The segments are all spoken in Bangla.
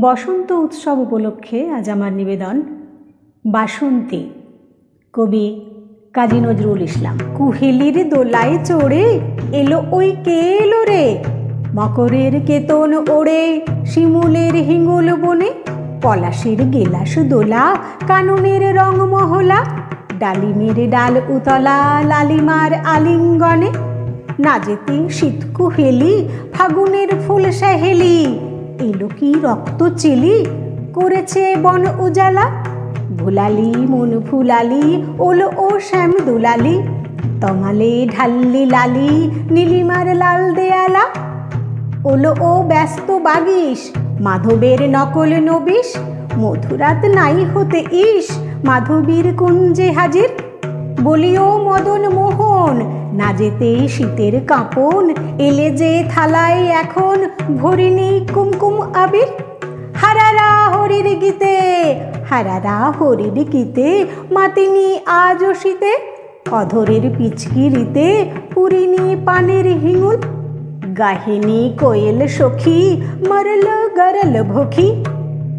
বসন্ত উৎসব উপলক্ষে আজ আমার নিবেদন, বাসন্তী। কবি কাজী নজরুল ইসলাম, কুহেলির দোলায় চড়ে এলো ওই কে এলো রে? মকরের কেতন ওড়ে, শিমুলের হিঙ্গুল বনে, পলাশের গেলাস দোলা, কাননের রং মহলা, ডালিমের ডাল উতলা, লালিমার আলিঙ্গনে। না যেতে শীত কুহেলি, ফাগুনের ফুল সাহেলি এলো কি রক্ত চিলি করেছে বন উজালা। ভুলালি, মন ফুলালি ওলো ও শ্যাম দুলালি। তমালে ঢাল্লি লালি, নীলিমার লাল দেয়ালা। ওলো ও ব্যস্ত বাগিস মাধবের নকল নবিশ। মধুরাত নাই হতে ইস মাধবীর কুঞ্জে হাজির। বলিও মদন মোহন, না যেতে শীতের কাঁপন, এলে যে থালায় এখন ভরিনি কুমকুম আবির? হারারা হরির গীতে, হারারা হরির গীতে, মাতিনি আজ শীতে? অধরের পিচকিরিতে পুরিনি পানের হিঙুল? গাহিনী কোয়েল সখী, মরল গরল ভখি?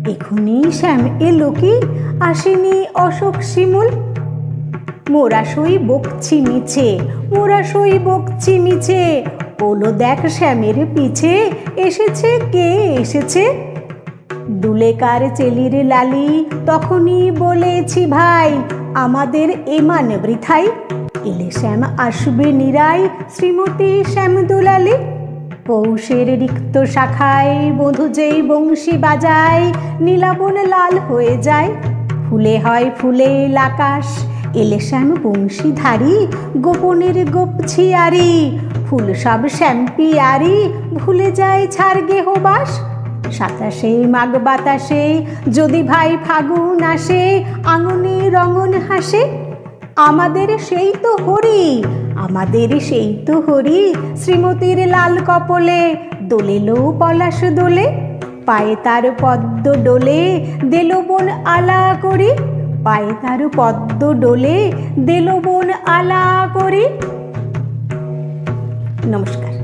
এখুনি শ্যাম এলো কি? আসেনি অশোক শিমুল? মোরা সই বকছি মিছে মোরা সই বকছি মিছে। ওলো দেখ শ্যামের পিছে, এসেছে কে এসেছে? দুলেকার চেলির লালি, তখনই বলেছি ভাই, আমাদের এমান বৃথাই। এলে শ্যাম আসবে নিরাই শ্রীমতী শ্যাম দুলালি। পৌষের রিক্ত শাখায় বধু যেই বংশী বাজায়, নীলাবন লাল হয়ে যায়। ফুলে হয় ফুলে আকাশ এলে শ্যাম বংশীধারী, গোপনের গোপছিয়ারি ফুল সব শ্যাম্পিয়ারি, ভুলে যায় ছাড় গেহবাস সাতাশে মাঘ বাতাসে যদি ভাই ফাগুন আসে, আঙনে রঙন হাসে। আমাদের সেই তো হরি, আমাদের সেই তো হরি, শ্রীমতীর লাল কপলে দোলেলো পলাশ দোলে। পায়ে তার পদ্ম ডোলে দেলো বোন আলা করি। পায়ে তার পদ্ম ডোলে দেল বোন আলা করে। নমস্কার।